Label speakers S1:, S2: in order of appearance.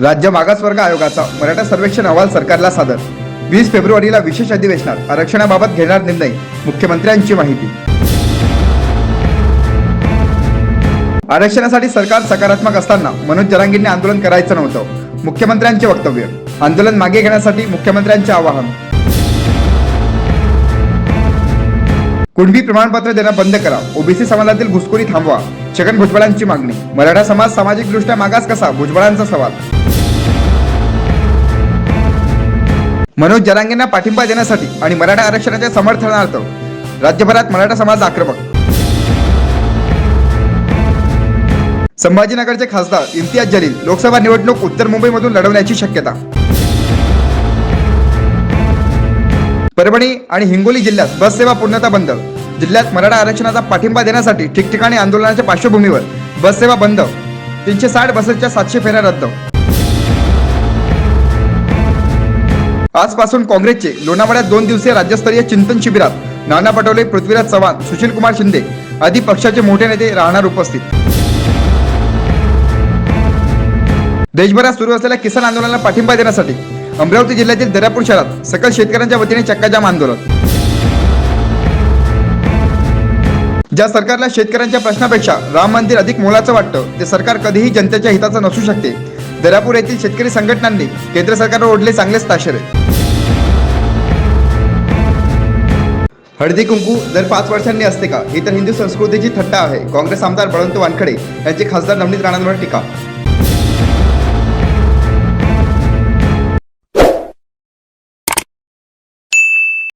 S1: राज्य मागासवर्ग आयोगाचा मराठा सर्वेक्षण अहवाल सरकारला सादर. वीस फेब्रुवारीला विशेष अधिवेशनात आरक्षणाबाबत घेणार निर्णय मुख्यमंत्र्यांची माहिती. आरक्षणासाठी सरकार सकारात्मक असताना मनोज जरांगींनी आंदोलन करायचं नव्हतं मुख्यमंत्र्यांचे वक्तव्य. आंदोलन मागे घेण्यासाठी मुख्यमंत्र्यांचे आवाहन. कुणबी प्रमाणपत्र देणं बंद करा ओबीसी समाजातील घुसखोरी थांबवा छगन भुजबळांची मागणी. मराठा समाज सामाजिकदृष्ट्या मागास कसा भुजबळांचा सवाल. मनोज जरांगेंना पाठिंबा देण्यासाठी आणि मराठा आरक्षणाच्या समर्थनार्थ राज्यभरात मराठा समाज आक्रमक. संभाजीनगरचे खासदार इम्तियाज जलील लोकसभा निवडणूक उत्तर मुंबईमधून लढवण्याची शक्यता. परभणी आणि हिंगोली जिल्ह्यात बस सेवा पूर्णतः बंद. जिल्ह्यात मराठा आरक्षणाचा पाठिंबा देण्यासाठी ठिकठिकाणी आंदोलनाच्या पार्श्वभूमीवर बससेवा बंद. तीनशे साठ बसेसच्या सातशे फेऱ्या रद्द. आजपासून काँग्रेसचे लोणावळ्यात दोन दिवसीय राज्यस्तरीय चिंतन शिबिरात नाना पटोले पृथ्वीराज चव्हाण सुशील कुमार शिंदे आदी पक्षाचे मोठे नेते राहणार उपस्थित. देशभरात सुरू असलेल्या किसान आंदोलनाला पाठिंबा देण्यासाठी अमरावती जिल्ह्यातील दर्यापूर शहरात सकल शेतकऱ्यांच्या वतीने चक्काजाम आंदोलन. ज्या सरकारला शेतकऱ्यांच्या प्रश्नापेक्षा राम मंदिर अधिक मोलाचं वाटतं ते सरकार कधीही जनतेच्या हिताचं नसू शकते दरापूर येथील शेतकरी संघटनांनी केंद्र सरकारवर ओढले चांगलेच ताशेरे. हळदी कुंकू दर पाच वर्षांनी असते का? ही तर हिंदू संस्कृतीची थट्टा आहे. काँग्रेस आमदार बळवंत वानखडे यांची खासदार नवनीत राणांवर टीका.